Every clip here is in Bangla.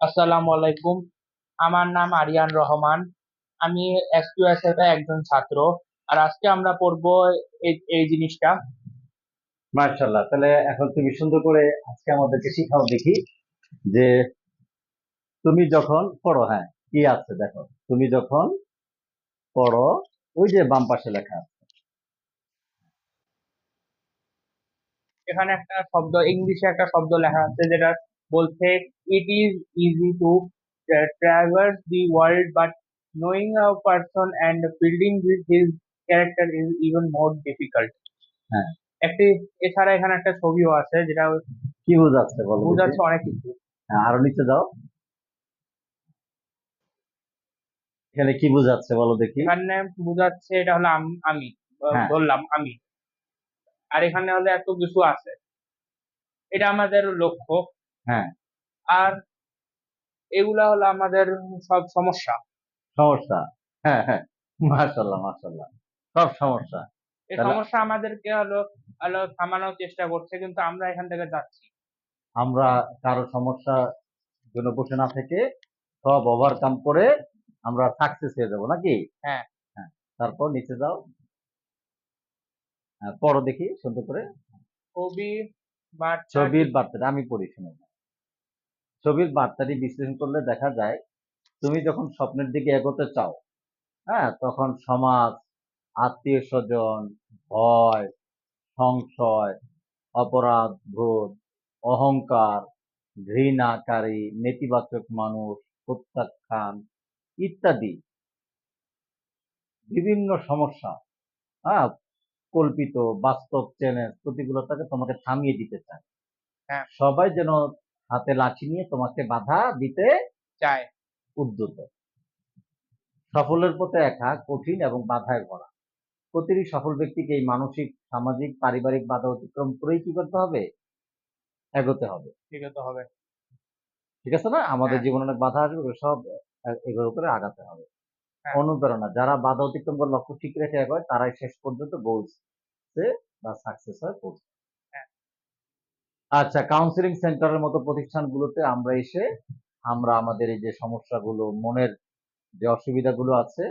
আসসালামু আলাইকুম। আমার নাম আরিয়ান রহমান। আমি এসকিউএসএফ এর একজন ছাত্র। আর আজকে আমরা পড়ব এই জিনিসটা। মার্শাল্লাহ তাহলে এখন তুমি সুন্দর করে আজকে আমাদেরকে শিখাও দেখি যে তুমি যখন পড়ো হ্যাঁ কি আছে দেখো। তুমি যখন পড়ো ওই যে বাম পাশে লেখা আছে। এখানে একটা শব্দ ইংলিশে একটা শব্দ লেখা আছে যেটা বলছে it is easy to traverse the world but knowing a person and building with his character is even more difficult হ্যাঁ। একটি এছাড়া এখানে একটা ছবিও আছে যেটা কি বোঝাচ্ছে বলো বোঝাচ্ছে অনেক কিছু। হ্যাঁ, আরও নিচে যাও। এখানে কি বোঝাচ্ছে বলো দেখি। এখানে বোঝাচ্ছে এটা হলো আম- হ্যাঁ। আমি। আর এখানে হলো এত কিছু আছে। এটা আমাদের লক্ষ্য। হ্যাঁ। আর এগুলা হলো আমাদের সব সমস্যা। সমস্যা। হ্যাঁ হ্যাঁ। মার্শাল্লাহ মার্শাল্লাহ সব সমস্যা। এই সমস্যা আমাদেরকে হলো হলো থামানোর চেষ্টা করছে কিন্তু আমরা এখান থেকে যাচ্ছি। আমরা কারও সমস্যা জন্য বসে না থেকে সব ওভারকাম করে আমরা সাকসেস হয়ে যাব নাকি? হ্যাঁ। হ্যাঁ তারপর নিচে যাও। হ্যাঁ, পড়ো দেখি সুন্দর করে। বা ছবির বার্তাটা আমি পড়ি শুনে। ছবির বার্তাটি বিশ্লেষণ করলে দেখা যায় তুমি যখন স্বপ্নের দিকে এগোতে চাও হ্যাঁ তখন সমাজ আত্মীয় স্বজন ভয় সংশয় অপরাধ বোধ অহংকার ঘৃণাকারী নেতিবাচক মানুষ প্রত্যাখ্যান ইত্যাদি বিভিন্ন সমস্যা হ্যাঁ কল্পিত বাস্তব চ্যালেঞ্জ প্রতিকূলতাকে তোমাকে থামিয়ে দিতে চায় হ্যাঁ। সবাই যেন হাতে লাঠি নিয়ে তোমাকে বাধা দিতে চায়। উদ্যত। সফলের পথে একা কঠিন এবং বাধায় ভরা। প্রতিটি সফল ব্যক্তিকে এই মানসিক সামাজিক পারিবারিক বাধা অতিক্রম করেই কি করতে হবে? এগোতে হবে। ঠিক আছে হবে। ঠিক আছে না? আমাদের হ্যাঁ। জীবনে অনেক বাধা আসবে সব এগুলোর উপরে আগাতে হবে। হ্যাঁ। অনুপ্রেরণা যারা বাধা অতিক্রম করে লক্ষ্য ঠিক রেখে এগোয় তারাই শেষ পর্যন্ত গোলস বা সাকসেস হয় পৌঁছে। আচ্ছা কাউন্সিলিং সেন্টারের মতো প্রতিষ্ঠানগুলোতে আমরা এসে আমরা আমাদের এই যে সমস্যাগুলো মনের যে অসুবিধাগুলো আছে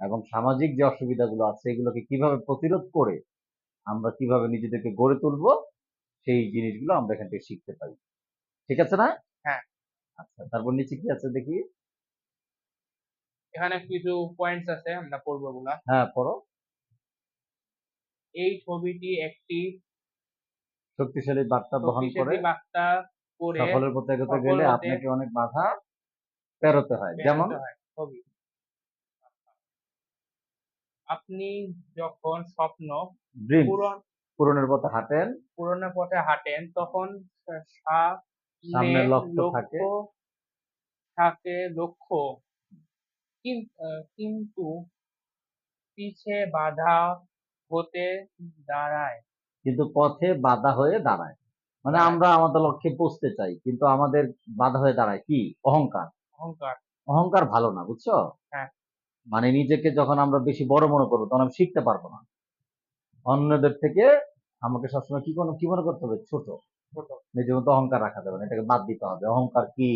এবং সামাজিক যে অসুবিধাগুলো আছে এগুলোকে কীভাবে প্রতিরোধ করে আমরা কীভাবে নিজেদেরকে গড়ে তুলবো সেই জিনিসগুলো আমরা এখান থেকে শিখতে পারি। ঠিক আছে না? হ্যাঁ। আচ্ছা তারপর নিচে কি আছে দেখি? এখানে কিছু পয়েন্টস আছে আমরা পড়বগুলা হ্যাঁ পড়ো। এই ছবিটি একটি শক্তিশালী বার্তা বহন করে সফলের পথে এগোতে গেলে আপনাকে অনেক বাধা পেরোতে হয়। যেমন আপনি যখন স্বপ্ন পূরণ পূরণের পথে হাঁটেন পূরণের পথে হাঁটেন তখন সামনে লক্ষ্য থাকে। থাকে লক্ষ্য। কিন্তু পিছে বাধা হতে দাঁড়ায়। কিন্তু পথে বাধা হয়ে দাঁড়ায়। মানে হ্যাঁ। আমরা আমাদের লক্ষ্যে পৌঁছতে চাই কিন্তু আমাদের বাধা হয়ে দাঁড়ায় কি? অহংকার। অহংকার। অহংকার ভালো না বুঝছ? হ্যাঁ। মানে নিজেকে যখন আমরা বেশি বড় মনে করব তখন আমি শিখতে পারব না। অন্যদের থেকে আমাকে সবসময় কি কোনো কি মনে করতে হবে? ছোট। ছোট। নিজের মতো অহংকার রাখা যাবে না এটাকে বাদ দিতে হবে। অহংকার কি?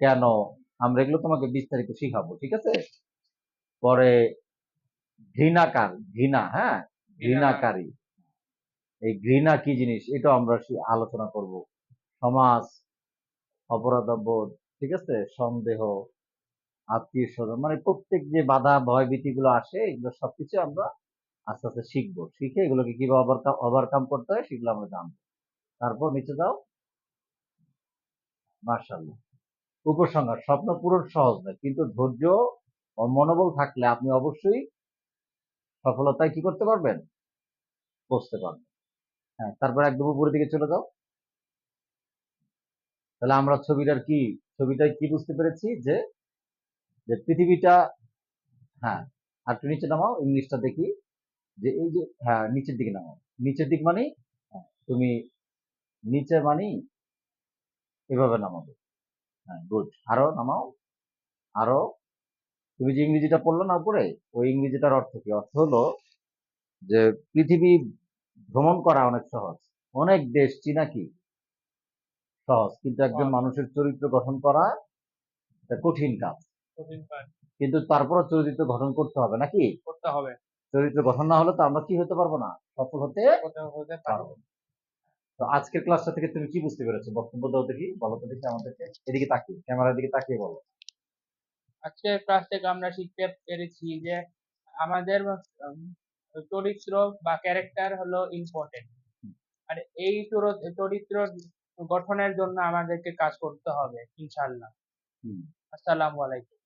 কেন? আমরা এগুলো তোমাকে বিস্তারিত শিখাবো ঠিক আছে? পরে ঘৃণাকার ঘৃণা হ্যাঁ? ঘৃণাকারী। এই ঘৃণা কি জিনিস এটা আমরা আলোচনা করব। সমাজ, অপরাধবোধ, ঠিক আছে? সন্দেহ আত্মীয় স্বজন মানে প্রত্যেক যে বাধা ভয় ভীতিগুলো আসে, এগুলো সবকিছু আমরা আস্তে আস্তে শিখব। শিখে এগুলোকে কীভাবে ওভারকাম করতে হয়, সেগুলো আমরা জানব। তারপর নিচে যাও। মার্শাল্লাহ উপসংহার, স্বপ্ন পূরণ সহজ নয়, কিন্তু ধৈর্য ও মনোবল থাকলে আপনি অবশ্যই সফলতায় কি করতে পারবেন? পৌঁছতে পারবেন। হ্যাঁ তারপর একদম উপরের দিকে চলে যাও। তাহলে আমরা ছবিটার কি, ছবিটায় কি বুঝতে পেরেছি? যে যে পৃথিবীটা হ্যাঁ আর একটু নিচে নামাও, ইংলিশটা দেখি। যে এই যে হ্যাঁ নিচের দিকে নামাও। নিচের দিক মানে তুমি নিচে মানে এভাবে নামাবে। হ্যাঁ গুড আরও নামাও। আরও, তুমি যে ইংরেজিটা পড়ল না উপরে, ওই ইংরেজিটার অর্থ কি? অর্থ হলো যে পৃথিবী ভ্রমণ করা অনেক সহজ। অনেক দেশ চীনা কি? সহজ। কিন্তু একজন মানুষের চরিত্র গঠন করা এটা কঠিন কাজ। কিন্তু তারপরও চরিত্র গঠন করতে হবে নাকি? করতে হবে। চরিত্র গঠন না হলে তো আমরা কি হতে পারব না? সফল হতে পারব। তো আজকের ক্লাসটা থেকে তুমি কি বুঝতে পেরেছ? বক্তব্য দাও দেখি বলো তো দেখি আমাদেরকে। এদিকে তাকিয়ে ক্যামেরার দিকে তাকিয়ে বলো। আজকের ক্লাস থেকে আমরা শিখতে পেরেছি যে আমাদের চরিত্র বা ক্যারেক্টার হলো ইম্পর্টেন্ট আর এই চর- চরিত্র গঠনের জন্য আমাদেরকে কাজ করতে হবে ইনশাল্লাহ আসসালাম আলাইকুম।